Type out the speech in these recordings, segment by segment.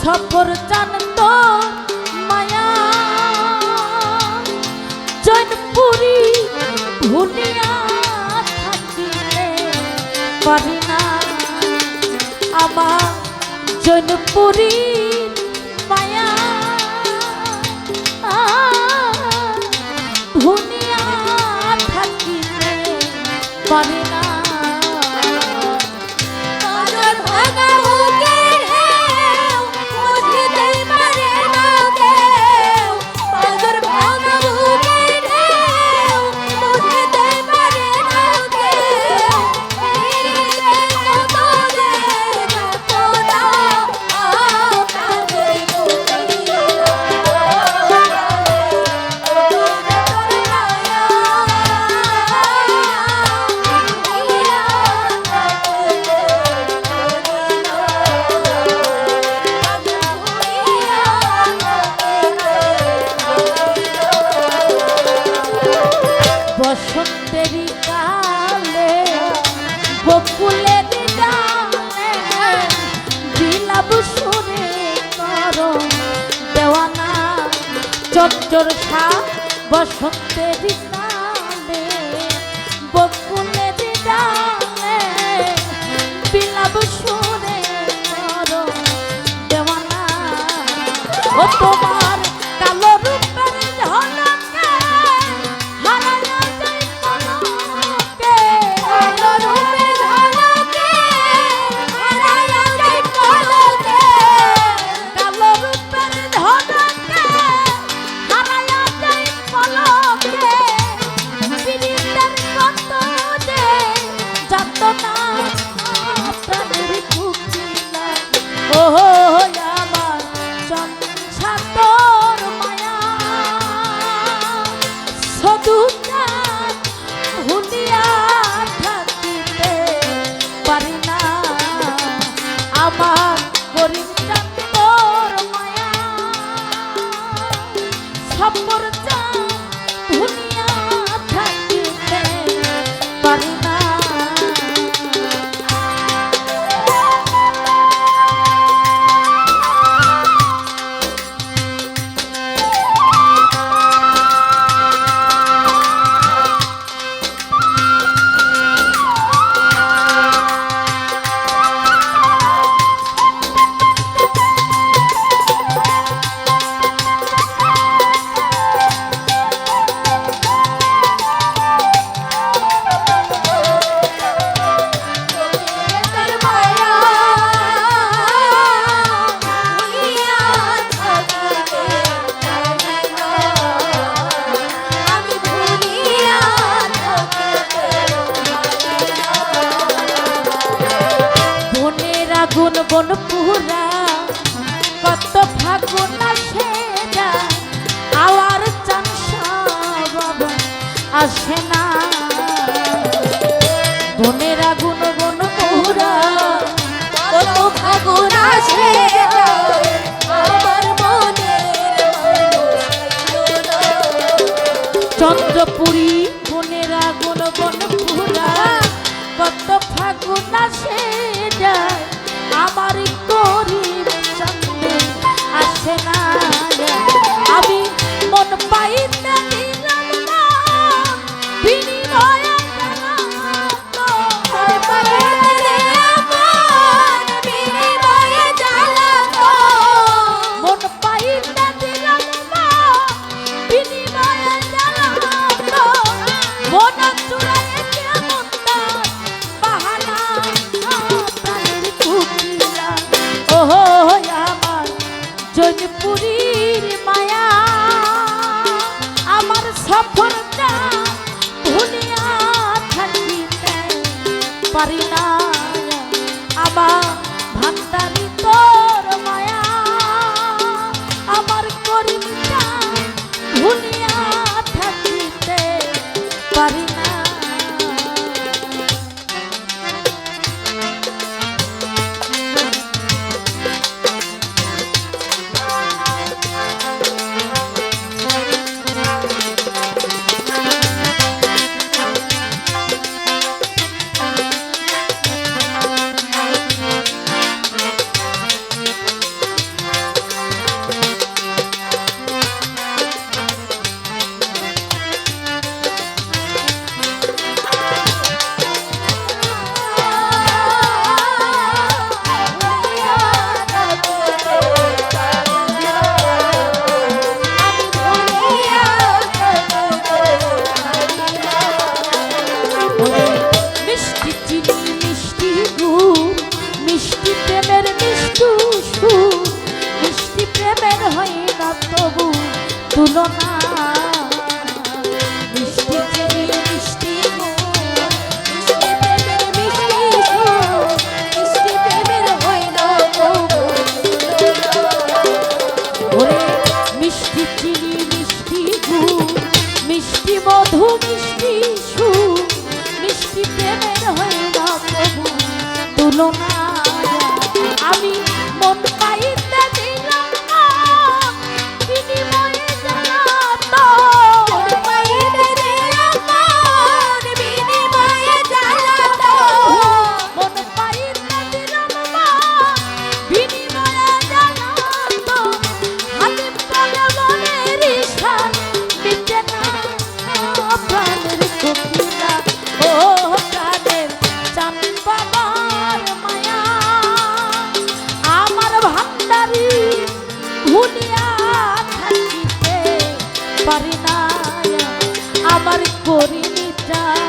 সফর জানত মায়া। জনপুরি ভুলিয়া থাকিতে পারি না। আমার জনপুরি সত্যের পুরী গুণেরা আগুন বন পুরা কত ফাগুন আসে করিনি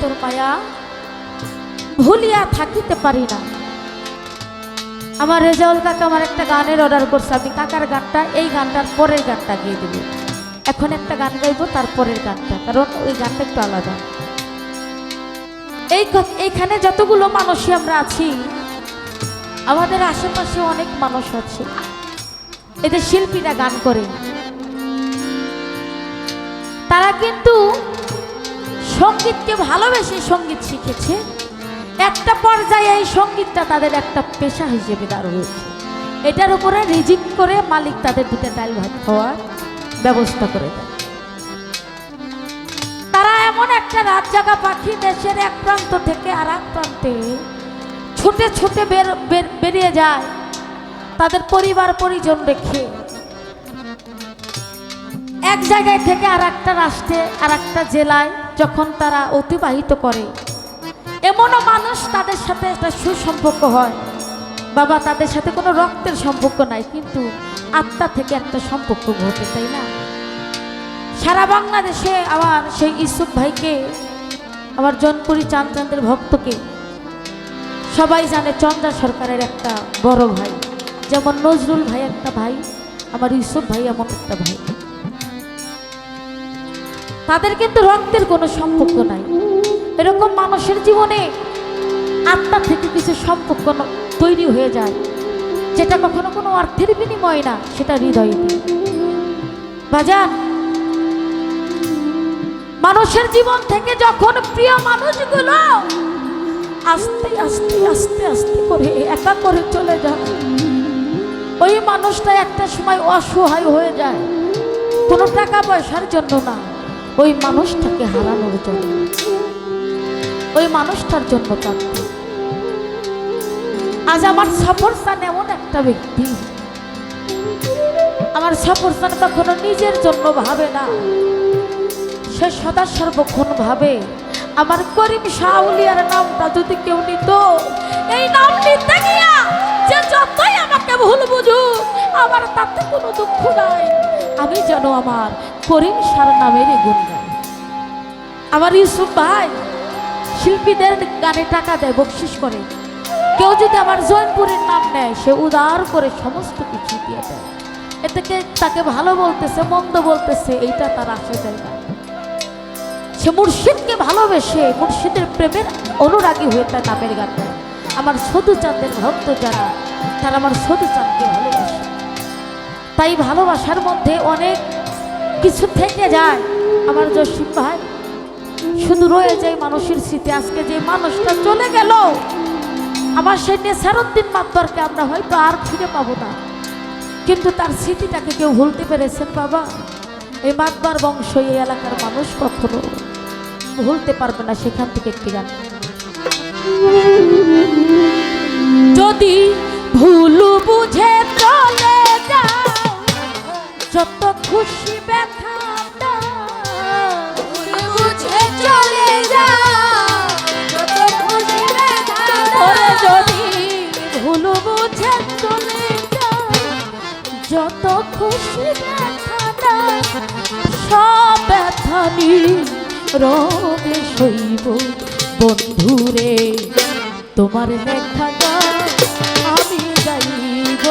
তোর মায়া ভুলিয়া থাকিতে পারি না। আমার রেজাউল কাকা আমার একটা গানের অর্ডার করছে, আমি কাকার গানটা, এই গানটার পরের গানটা গিয়ে দেবো। এখন একটা গান গাইবো, তার পরের গানটা, কারণ ওই গানটা একটু আলাদা। এই এইখানে যতগুলো মানুষই আমরা আছি, আমাদের আশেপাশে অনেক মানুষ আছে। এদের শিল্পীরা গান করে। তারা কিন্তু সঙ্গীতকে ভালোবেসে সংগীত শিখেছে। একটা পর্যায়ে এই সঙ্গীতটা তাদের একটা পেশা হিসেবে দাঁড় হয়েছে। এটার উপরে রিজিক করে মালিক তাদের দুটো ডাল ভাত খাওয়ার ব্যবস্থা করে দেয়। তারা এমন একটা রাত জাগা পাখি দেশের এক প্রান্ত থেকে আর এক প্রান্তে ছুটে ছুটে বের- বেরিয়ে যায়। তাদের পরিবার পরিজন রেখে এক জায়গায় থেকে আর একটা রাষ্ট্রে আর একটা জেলায় যখন তারা অতিবাহিত করে, এমনও মানুষ তাদের সাথে একটা সুসম্পর্ক হয়। বাবা, তাদের সাথে কোনো রক্তের সম্পর্ক নাই, কিন্তু আত্মা থেকে একটা সম্পর্ক ঘটে, তাই না? সারা বাংলাদেশে আবার সেই ইসুফ ভাইকে আমার জনপুরি চাঁদচাঁদের ভক্তকে, সবাই জানে চন্দ্রা সরকারের একটা বড় ভাই। যেমন নজরুল ভাই একটা ভাই আমার ইউসুফ ভাই এমন একটা ভাই। তাদের কিন্তু রক্তের কোনো সম্পর্ক নাই। এরকম মানুষের জীবনে আত্মা থেকে কিছু সম্পর্ক তৈরি হয়ে যায়, যেটা কখনো কোনো অর্থের বিনিময় না, সেটা হৃদয় দিয়ে বাজান, মানুষের জীবন থেকে যখন প্রিয় মানুষগুলো আস্তে আস্তে আস্তে আস্তে করে একা করে চলে যায়, ওই মানুষটা একটা সময় অসহায় হয়ে যায়, কোনো টাকা পয়সার জন্য না। ওই মানুষটাকে হারানোর জন্য। ওই মানুষটার জন্য কাঁদতে আজ আমার সফরস্থান এমন একটা ব্যক্তি। আমার সফরস্থান কখনো নিজের জন্য ভাবে না। সে সদা সর্বক্ষণ ভাবে, আমার করিম শাউলিয়ার নামটা যদি কেউ নিত, এই নাম নিতে গিয়া যে যতই আমাকে ভুল বুঝুক, আমার তাতে কোনো দুঃখ নাই। আমি যেন আমার করিম সার নামের গুণ গাই আমার ইউসুফ ভাই, শিল্পীদের গানে টাকা দেয়, বকশিস করে। কেউ যদি আমার জৈনপুরের নাম নেয়, সে উদার করে সমস্ত কিছু দিয়ে দেয়। এ থেকে তাকে ভালো বলতেছে, মন্দ বলতেছে, এইটা তার আসে যায় না। সে মুর্শিদকে ভালোবেসে মুর্শিদের প্রেমের অনুরাগী হয়ে তার নামের গান আমার সধু চাঁদের ভক্ত যারা, তারা আমার সধু চাঁদকে ভালোবাসে। তাই ভালোবাসার মধ্যে অনেক কিছু থেকে যায়। আমার জসিম ভাই, শুধু রয়ে যায় মানুষের স্মৃতি। আজকে যে মানুষটা চলে গেল, আমার সেই নেসারুদ্দিন মাতবরকে আমরা হয়তো আর ফিরে পাবো না। কিন্তু তার স্মৃতিটাকে কেউ ভুলতে পেরেছেন বাবা? এই মাতবার বংশ, এই এলাকার মানুষ কখনো ভুলতে পারবে না, সেখান থেকে একটি গান। যদি ভুল বুঝে চলে যত খুশি ব্যথা বুঝে চলে যা। যত খুশি ব্যথা যদি ভুল বুঝে চলে যত খুশি ব্যথা সব ব্যথা রবে শৈব বন্ধুরে তোমার লেখা আমি গাইব।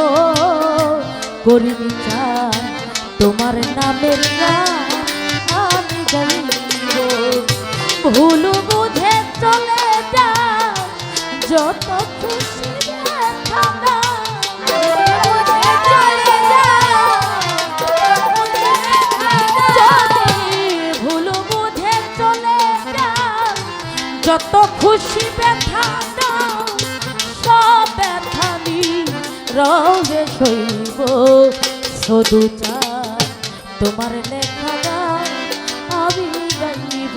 করিনি চান তোমার নামের আমি গাইব ভুল বুঝে চলে যা যত খুশি যত খুশি ব্যথা সব ব্যথা রবে শৈব তোমার লেখা আমি গাইব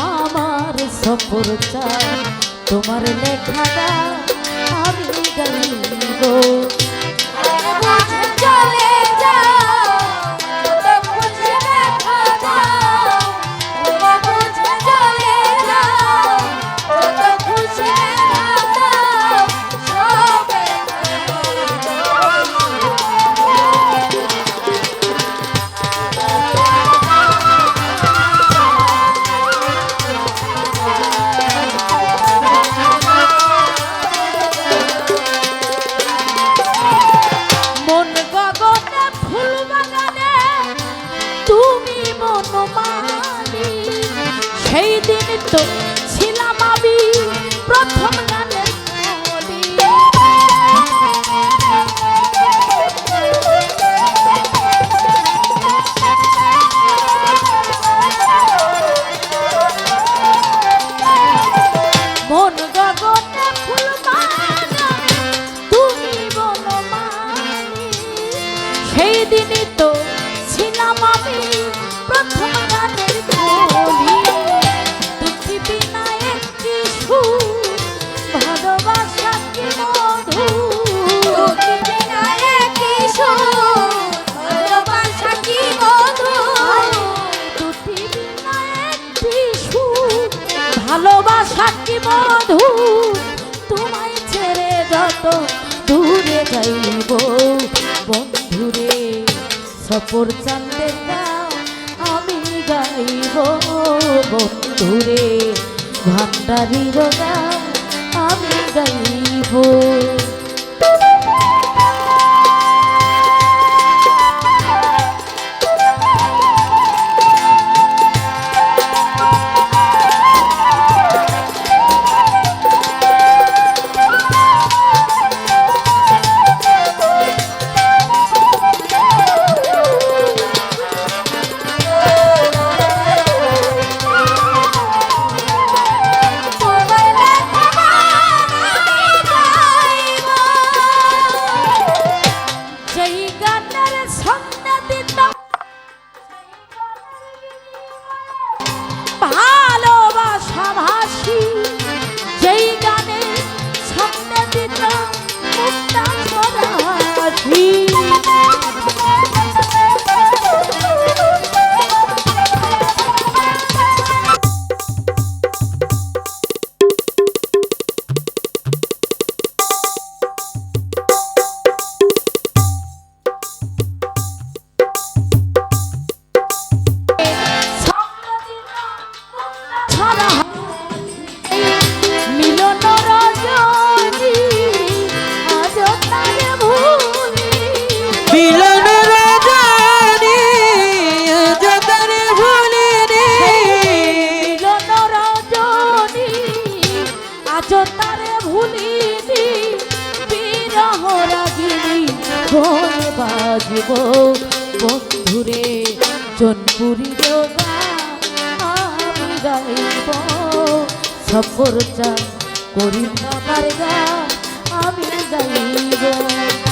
আমার সফর চাই। তোমার লেখা আমি গাইব। সেই দিন তো ছিলাম আমি প্রথম সপর চান্দের আমি গাইব বন্ধুরে। ভান্ডারির গান আমি গাইব ভুলিনি বিরহ রাগিনী ঘরে বাজব। বন্ধুরে, জনপুরি যোগা আমি গাইব। সফর চা করি আমি গাইব।